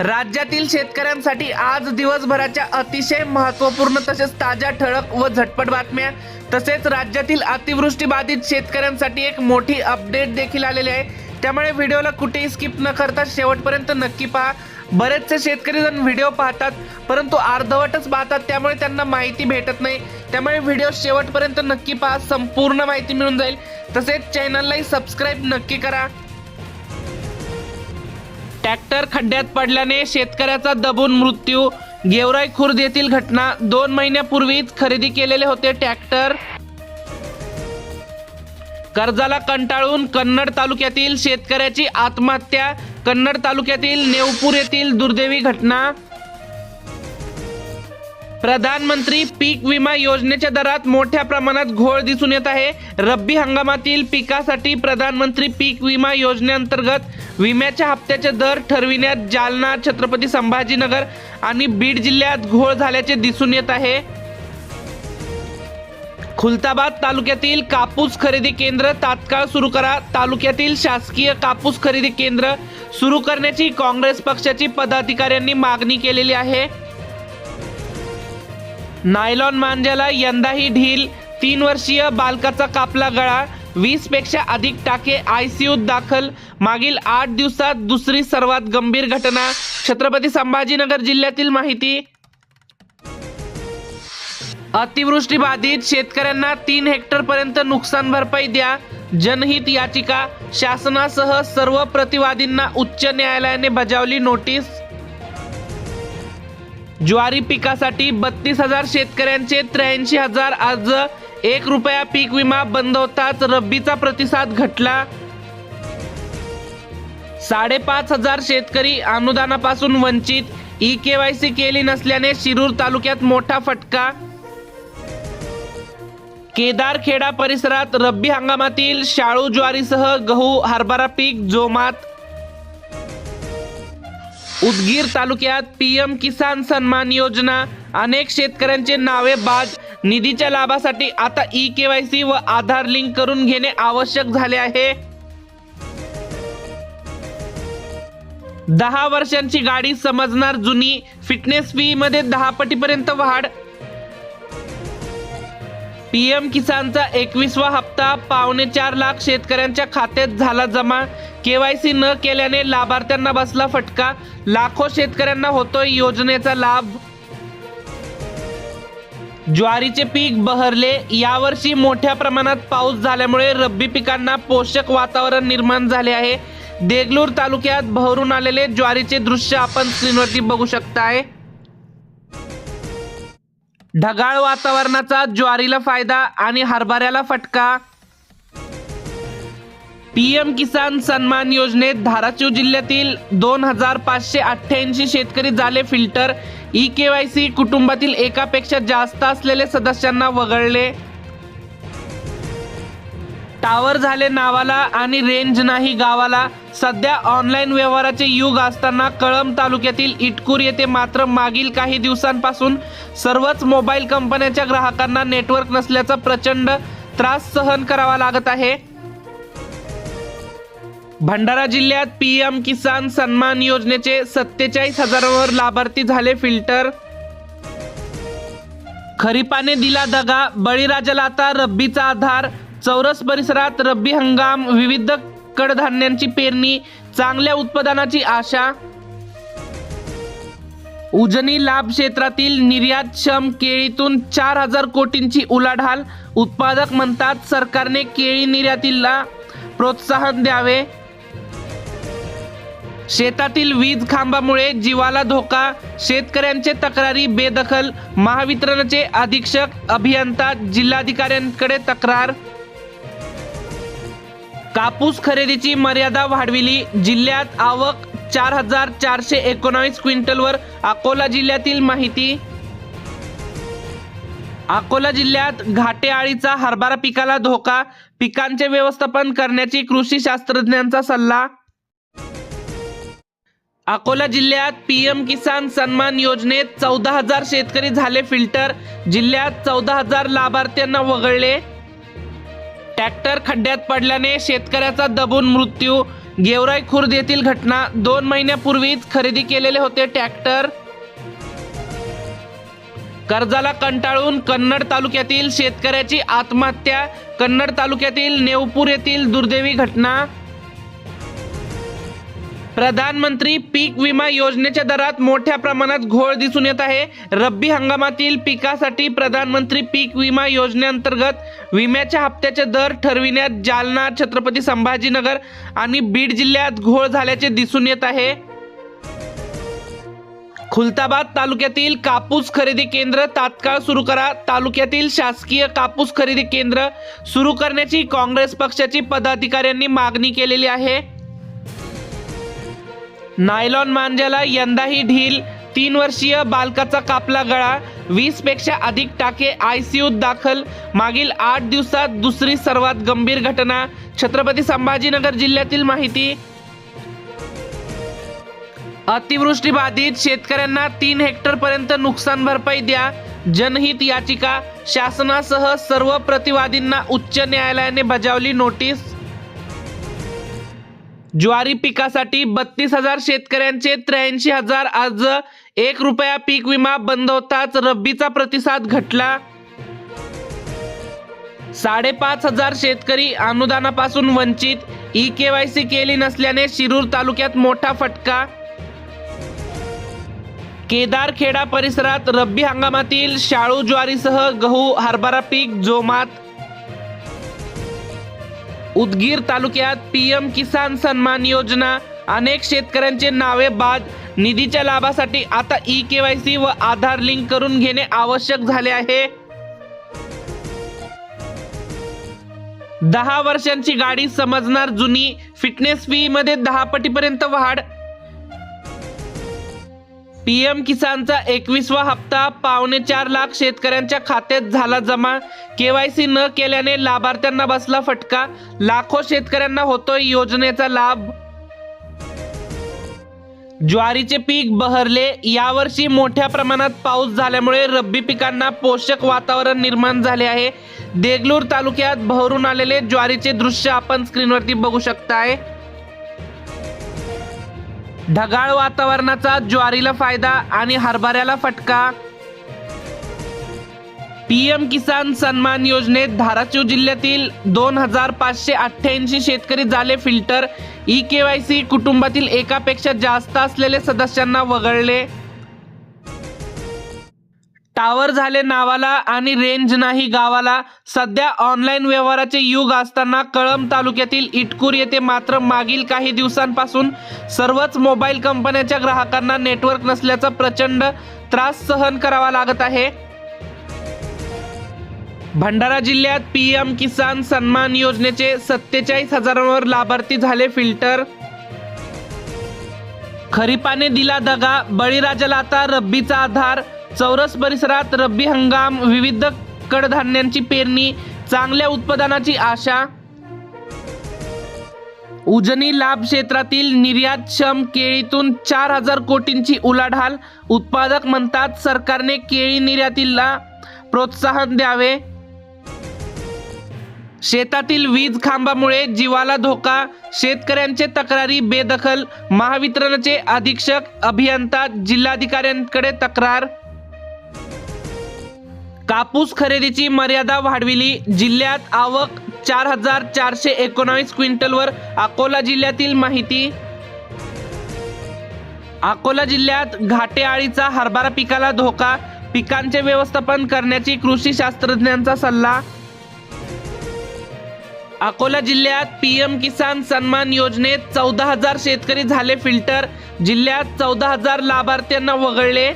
राज्यातील शेतकऱ्यांसाठी आज दिवसभराच्या अतिशय महत्त्वपूर्ण तसेच ताज्या ठळक व झटपट बातम्या. तसेच राज्यातील अतिवृष्टी बाधित शेतकऱ्यांसाठी एक मोठी अपडेट देखील आलेली आहे. त्यामुळे व्हिडिओला कुठेही स्किप न करता शेवटपर्यंत नक्की पहा. बरेचसे शेतकरी जण व्हिडिओ पाहतात परंतु अर्धवटच पाहतात त्यामुळे त्यांना माहिती भेटत नाही. त्यामुळे व्हिडिओ शेवटपर्यंत नक्की पहा संपूर्ण माहिती मिळून जाईल. तसेच चॅनललाही सबस्क्राईब नक्की करा. ट्रॅक्टर खड्ड्यात पडल्याने शेतकऱ्याचा दबून मृत्यू. गेवराई खुर्द येथील घटना दोन महिन्यापूर्वीच खरेदी केलेले होते ट्रॅक्टर. कर्जाला कंटाळून कन्नड तालुक्यातील शेतकऱ्याची आत्महत्या. कन्नड तालुक्यातील नेवपूर येथील दुर्दैवी घटना. प्रधानमंत्री पीक विमा योजनेच्या दरात मोठ्या प्रमाणात घोळ दिसून येत आहे. रब्बी हंगामातील पिकासाठी प्रधानमंत्री पीक विमा योजनेअंतर्गत विम्याच्या हप्त्याचे दर ठरविण्यात जालना छत्रपती संभाजीनगर आणि बीड जिल्ह्यात घोळ झाल्याचे दिसून येत आहे. खुलताबाद तालुक्यातील कापूस खरेदी केंद्र तात्काळ सुरू करा. तालुक्यातील शासकीय कापूस खरेदी केंद्र सुरू करण्याची काँग्रेस पक्षाची पदाधिकाऱ्यांनी मागणी केलेली आहे. नायलॉन मांजाला यंदाही ढील. तीन वर्षीय बालकाचा कापला गळा. वीसपेक्षा अधिक टाके आयसीयूत दाखल. मागील आठ दिवसात दुसरी सर्वात गंभीर घटना. छत्रपती संभाजीनगर जिल्ह्यातील माहिती. अतिवृष्टी बाधित शेतकऱ्यांना तीन हेक्टर पर्यंत नुकसान भरपाई द्या. जनहित याचिका. शासनासह सर्व प्रतिवादींना उच्च न्यायालयाने बजावली नोटीस. ज्वारी पिकासाठी बत्तीस हजार शेतकऱ्यांचे त्र्याऐंशी हजार अर्ज एक रुपया पीक विमा बंद होताच रब्बीचा प्रतिसाद घटला. साडेपाच हजार शेतकरी अनुदानापासून वंचित. ई केवायसी केली नसल्याने शिरूर तालुक्यात मोठा फटका. केदारखेडा परिसरात रब्बी हंगामातील शाळू ज्वारीसह गहू हरभरा पीक जोमात. उदगीर तालुक्यात पीएम किसान सन्मान योजना. अनेक शेतकऱ्यांचे नावे बाद. निधीच्या लाभासाठी आता ई केवायसी व आधार लिंक करून घेणे आवश्यक झाले आहे. दहा वर्षांची गाडी समजणार जुनी. फिटनेस फी मध्ये दहा पटीपर्यंत वाढ. पीएम किसानचा एकवीसवा हप्ता पावणे चार लाख शेतकऱ्यांच्या खात्यात झाला जमा. केवायसी न केल्याने लाभार्थ्यांना बसला फटका. लाखो शेतकऱ्यांना होतोय योजनेचा लाभ. ज्वारीचे पीक बहरले यावर्षी मोठ्या प्रमाणात पाऊस झाल्यामुळे रब्बी पिकांना पोषक वातावरण निर्माण झाले आहे. देगलूर तालुक्यात बहरून आलेले ज्वारीचे दृश्य आपण स्क्रीनवरती बघू शकताय. ढगाळ वातावरणाचा ज्वारीला फायदा आणि हरभऱ्याला फटका. पीएम किसान सन्मान योजनेत धाराशिव जिल्ह्यातील दोन हजार पाचशे अठ्ठ्याऐंशी शेतकरी झाले filter. E K Y C कुटुंबातील एकापेक्षा जास्त असलेले सदस्यांना वगळले. टावर झाले नावाला आणि रेंज नाही गावाला. सध्या ऑनलाईन व्यवहाराचे युग असताना कळंब तालुक्यातील इटकूर येथे मात्र मागील काही दिवसांपासून सर्वच मोबाईल कंपन्यांच्या ग्राहकांना नेटवर्क नसल्याचा प्रचंड त्रास सहन करावा लागत आहे. भंडारा जिल्ह्यात पीएम किसान सन्मान योजनेचे सत्तेचाळीस हजारांवर लाभार्थी झाले फिल्टर. खरीपाने दिला दगा बळीराजाला आता रब्बीचा आधार. चौरस परिसरात रब्बी हंगाम विविध कडधान्यांची पेरणी चांगल्या उत्पादनाची आशा. उजनी लाभ क्षेत्रातील निर्यातक्षम केळीतून चार हजार कोटींची उलाढाल. उत्पादक म्हणतात सरकारने केळी निर्यातीला प्रोत्साहन द्यावे. शेतातील वीज खांबामुळे जीवाला धोका शेतकऱ्यांचे तक्रारी बेदखल महावितरणचे अधीक्षक अभियंता जिल्हाधिकाऱ्यांकडे तक्रार. कापूस खरेदीची मर्यादा वाढविली जिल्ह्यात आवक चार हजार चारशे एकोणावीस क्विंटलवर अकोला जिल्ह्यातील माहिती. अकोला जिल्ह्यात घाटे आळीचा हरभरा पिकाला धोका पिकांचे व्यवस्थापन करण्याची कृषी शास्त्रज्ञांचा सल्ला. अकोला जिल्ह्यात पीएम किसान सन्मान योजनेत चौदा हजार शेतकरी झाले फिल्टर. जिल्ह्यात चौदा हजार लाभार्थ्यांना वगळले. ट्रॅक्टर खड्ड्यात पडल्याने शेतकऱ्याचा दबून मृत्यू. गेवराई खुर्द येथील घटना दोन महिन्यापूर्वीच खरेदी केलेले होते ट्रॅक्टर. कर्जाला कंटाळून कन्नड तालुक्यातील शेतकऱ्याची आत्महत्या. कन्नड तालुक्यातील नेवपूर येथील दुर्दैवी घटना. प्रधानमंत्री पीक विमा योजनेच्या दरात मोठ्या प्रमाणात घोळ दिसून येत आहे. रब्बी हंगामातील पिकासाठी प्रधानमंत्री पीक विमा योजनेअंतर्गत विम्याच्या हप्त्याचे दर ठरविण्यात जालना छत्रपती संभाजीनगर आणि बीड जिल्ह्यात घोळ झाल्याचे दिसून येत आहे. खुलताबाद तालुक्यातील कापूस खरेदी केंद्र तात्काळ सुरू करा. तालुक्यातील शासकीय कापूस खरेदी केंद्र सुरू करण्याची काँग्रेस पक्षाची पदाधिकाऱ्यांनी मागणी केलेली आहे. नायलॉन मांजाला यंदाही ढील. तीन वर्षीय बालकाचा कापला गळा. वीसपेक्षा अधिक टाके आयसीयूत दाखल. मागील आठ दिवसात दुसरी सर्वात गंभीर घटना. छत्रपती संभाजीनगर जिल्ह्यातील माहिती. अतिवृष्टी बाधित शेतकऱ्यांना तीन हेक्टर पर्यंत नुकसान भरपाई द्या. जनहित याचिका. शासनासह सर्व प्रतिवादींना उच्च न्यायालयाने बजावली नोटीस. ज्वारी पिकासाठी बत्तीस हजार शेतकऱ्यांचे त्र्याऐंशी हजार अर्ज एक रुपया पीक विमा बंद होताच रब्बीचा प्रतिसाद घटला. साडेपाच हजार शेतकरी अनुदानापासून वंचित. ई केवायसी केली नसल्याने शिरूर तालुक्यात मोठा फटका. केदारखेडा परिसरात रब्बी हंगामातील शाळू ज्वारीसह गहू हरभरा पीक जोमात. उदगीर तालुक्यात पीएम किसान सन्मान योजना. अनेक शेतकऱ्यांचे नावे बाद. निधीच्या लाभासाठी आता ई केवायसी व आधार लिंक करून घेणे आवश्यक झाले आहे. दहा वर्षांची गाडी समजणार जुनी. फिटनेस फी मध्ये दहा पटीपर्यंत वाढ. पीएम किसानचा एकवीसवा हप्ता पावणे चार लाख शेतकऱ्यांच्या खात्यात झाला जमा. केवायसी न केल्याने लाभार्थ्यांना बसला फटका. लाखो शेतकऱ्यांना होतोय योजनेचा लाभ. ज्वारीचे पीक बहरले. यावर्षी मोठ्या प्रमाणात पाऊस झाल्यामुळे रब्बी पिकांना पोषक वातावरण निर्माण झाले आहे. देगलूर तालुक्यात बहरून आलेले ज्वारीचे दृश्य आपण स्क्रीनवरती बघू शकताय. ढगाळ वातावरणाचा ज्वारीला फायदा आणि हरभऱ्याला फटका. पीएम किसान सन्मान योजनेत धाराशिव जिल्ह्यातील दोन हजार पाचशे अठ्ठ्याऐंशी शेतकरी झाले filter. E K Y C कुटुंबातील एकापेक्षा जास्त असलेले सदस्यांना वगळले. टावर झाले नावाला आणि रेंज नाही गावाला. सध्या ऑनलाईन व्यवहाराचे युग असताना कळंब तालुक्यातील इटकूर येथे मात्र मागील काही दिवसांपासून सर्वच मोबाईल कंपन्यांच्या ग्राहकांना नेटवर्क नसल्याचा प्रचंड त्रास सहन करावा लागत आहे. भंडारा जिल्ह्यात पी एम किसान सन्मान योजनेचे सत्तेचाळीस हजारांवर लाभार्थी झाले फिल्टर खरीपाने दिला दगा बळीराजाला आता रब्बीचा आधार. चौरस परिसरात रब्बी हंगाम विविध कडधान्यांची पेरणी चांगल्या उत्पादनाची आशा. उजनी लाभ क्षेत्रातील निर्यातक्षम केळीतून चार हजार कोटींची उलाढाल. उत्पादक म्हणतात सरकारने केळी निर्यातीला प्रोत्साहन द्यावे. शेतातील वीज खांबामुळे जीवाला धोका. शेतकऱ्यांचे तक्रारी बेदखल. महावितरणचे अधीक्षक अभियंता जिल्हाधिकाऱ्यांकडे तक्रार. कापूस खरेदीची मर्यादा वाढविली. जिल्ह्यात आवक चार हजार चारशे एकोणावीस क्विंटलवर. अकोला जिल्ह्यातील माहिती. अकोला जिल्ह्यात घाटे आळीचा हरभरा पिकाला धोका. पिकांचे व्यवस्थापन करण्याची कृषी शास्त्रज्ञांचा सल्ला. अकोला जिल्ह्यात पीएम किसान सन्मान योजनेत चौदा हजार शेतकरी झाले फिल्टर. जिल्ह्यात चौदा हजार लाभार्थ्यांना वगळले.